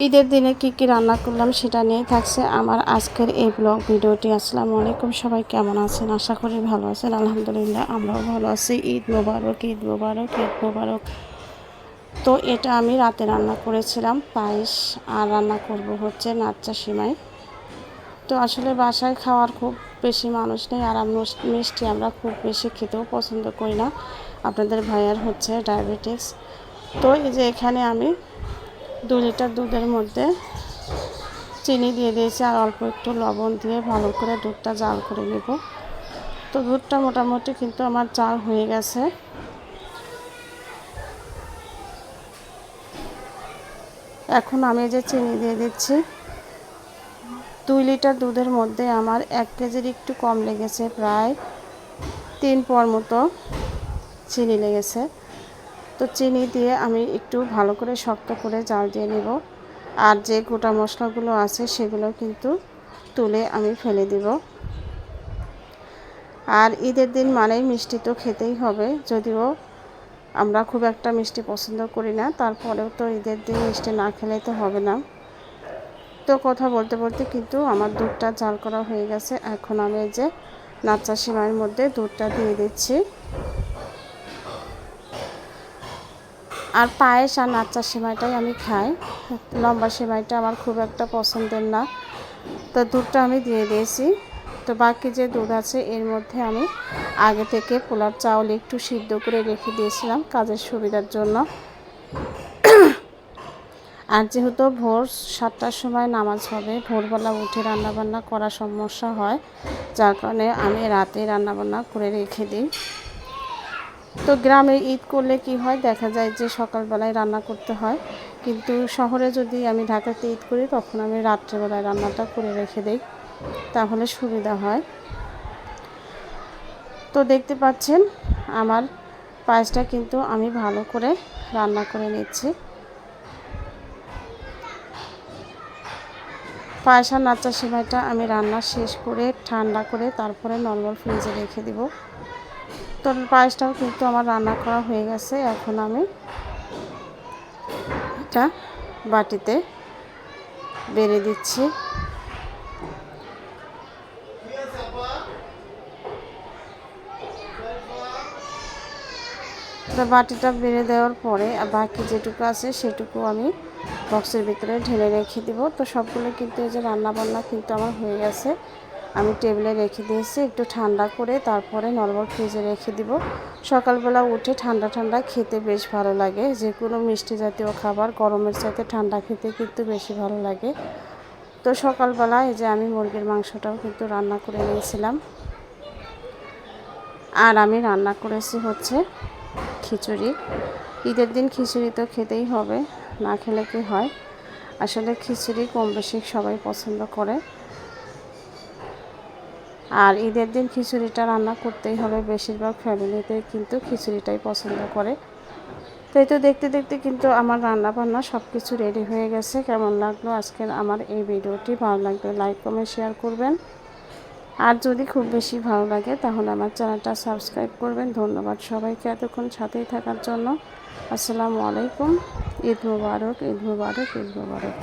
ঈদের দিনে কি কি রান্না করলাম সেটা নিয়ে থাকছে আমার আজকের এই ব্লগ ভিডিওটি। আসসালামু আলাইকুম, সবাই কেমন আছেন? আশা করি ভালো আছেন। আলহামদুলিল্লাহ, আমরাও ভালো আছি। ঈদ মোবারক ঈদ মোবারক ঈদ মোবারক। তো এটা আমি রাতে রান্না করেছিলাম, পায়েস। আর রান্না করব হচ্ছে নাচ্চা সিমাই তো আসলে বাসায় খাওয়ার খুব বেশি মানুষ নেই, আর মিষ্টি আমরা খুব বেশি খেতেও পছন্দ করি না। আপনাদের ভাইয়ার হচ্ছে ডায়াবেটিস। তো এই যে এখানে আমি দু লিটার দুধের মধ্যে চিনি দিয়ে দিয়েছি আর অল্প একটু লবণ দিয়ে ভালো করে দুধটা জাল করে নেব। তো দুধটা মোটামুটি কিন্তু আমার জাল হয়ে গেছে। এখন আমি যে চিনি দিয়ে দিচ্ছি, দুই লিটার দুধের মধ্যে আমার এক কেজির একটু কম লেগেছে, প্রায় তিন পর মতো চিনি লেগেছে। তো চিনি দিয়ে আমি একটু ভালো করে শক্ত করে জাল দিয়ে নেব। আর যে গোটা মশলাগুলো আছে সেগুলো কিন্তু তুলে আমি ফেলে দিব। আর ঈদের দিন মানেই মিষ্টি তো খেতেই হবে, যদিও আমরা খুব একটা মিষ্টি পছন্দ করি না, তারপরেও তো ঈদের দিন মিষ্টি না খেলে তো হবে না। তো কথা বলতে বলতে কিন্তু আমার দুধটা জাল করা হয়ে গেছে, এখন আমি যে নাচা সিমাইয়ের মধ্যে দুধটা দিয়ে দিচ্ছি। আর পায়েস আর নাচ্চা সেমাইটাই আমি খাই। লম্বা সেমাইটা আমার খুব একটা পছন্দের না। তো দুধটা আমি দিয়ে দিয়েছি। তো বাকি যে দুধ আছে, এর মধ্যে আমি আগে থেকে পোলার চাউল একটু সিদ্ধ করে রেখে দিয়েছিলাম কাজের সুবিধার জন্য। আর যেহেতু ভোর সাতটার সময় নামাজ হবে, ভোরবেলা উঠে রান্নাবান্না করা সমস্যা হয়, যার কারণে আমি রাতে রান্নাবান্না করে রেখে দিই। তো গ্রামে ঈদ করলে কি হয়? দেখা যায় যে সকালবেলায় রান্না করতে হয়। কিন্তু শহরে যদি আমি ঢাকাতে ঈদ করি, তখন আমি রাত্রেবেলায় রান্নাটা করে রেখে দিই। তাহলে সুবিধা হয়। তো দেখতে পাচ্ছেন, আমার পায়েসটা কিন্তু আমি ভালো করে রান্না করে নিচ্ছি। পায়েস আর নাচা সেমাইটা আমি রান্না শেষ করে ঠান্ডা করে তারপরে নর্মাল ফ্রিজে রেখে দিব। তো পায়েসটাও কিন্তু আমার রান্না করা হয়ে গেছে। এখন আমি এটা বাটিতে বেড়ে দিচ্ছি। বাটিটা বেড়ে দেওয়ার পরে বাকি যেটুকু আছে সেটুকু আমি বক্সের ভিতরে ঢেলে রেখে দিব। তো সবগুলো কিন্তু এই যে রান্না বান্না কিন্তু আমার হয়ে গেছে। আমি টেবিলে রেখে দিয়েছি, একটু ঠান্ডা করে তারপরে নর্মাল ফ্রিজে রেখে দিব। সকালবেলা উঠে ঠান্ডা ঠান্ডা খেতে বেশ ভালো লাগে। যে কোনো মিষ্টি জাতীয় খাবার গরমের সাথে ঠান্ডা খেতে কিন্তু বেশি ভালো লাগে। তো সকালবেলা এই যে আমি মুরগির মাংসটাও কিন্তু রান্না করে নিয়েছিলাম। আর আমি রান্না করেছি হচ্ছে খিচুড়ি। ঈদের দিন খিচুড়ি তো খেতেই হবে, না খেলে কি হয়? আসলে খিচুড়ি কম বেশি সবাই পছন্দ করে। আর ঈদের দিন খিচুড়িটা রান্না করতেই হবে বেশিরভাগ ফ্যামিলিতে কিন্তু খিচুড়িটাই পছন্দ করে। তো এই তো দেখতে দেখতে কিন্তু আমার রান্না বান্না সব কিছু রেডি হয়ে গেছে। কেমন লাগল আজকের আমার এই ভিডিওটি? ভালো লাগলে লাইক কমেন্ট শেয়ার করবেন। আর যদি খুব বেশি ভালো লাগে, তাহলে আমার চ্যানেলটা সাবস্ক্রাইব করবেন। ধন্যবাদ সবাইকে এতক্ষণ সাথেই থাকার জন্য। আসসালামু আলাইকুম। ঈদ মুবারক ঈদ মুবারক ঈদ মুবারক।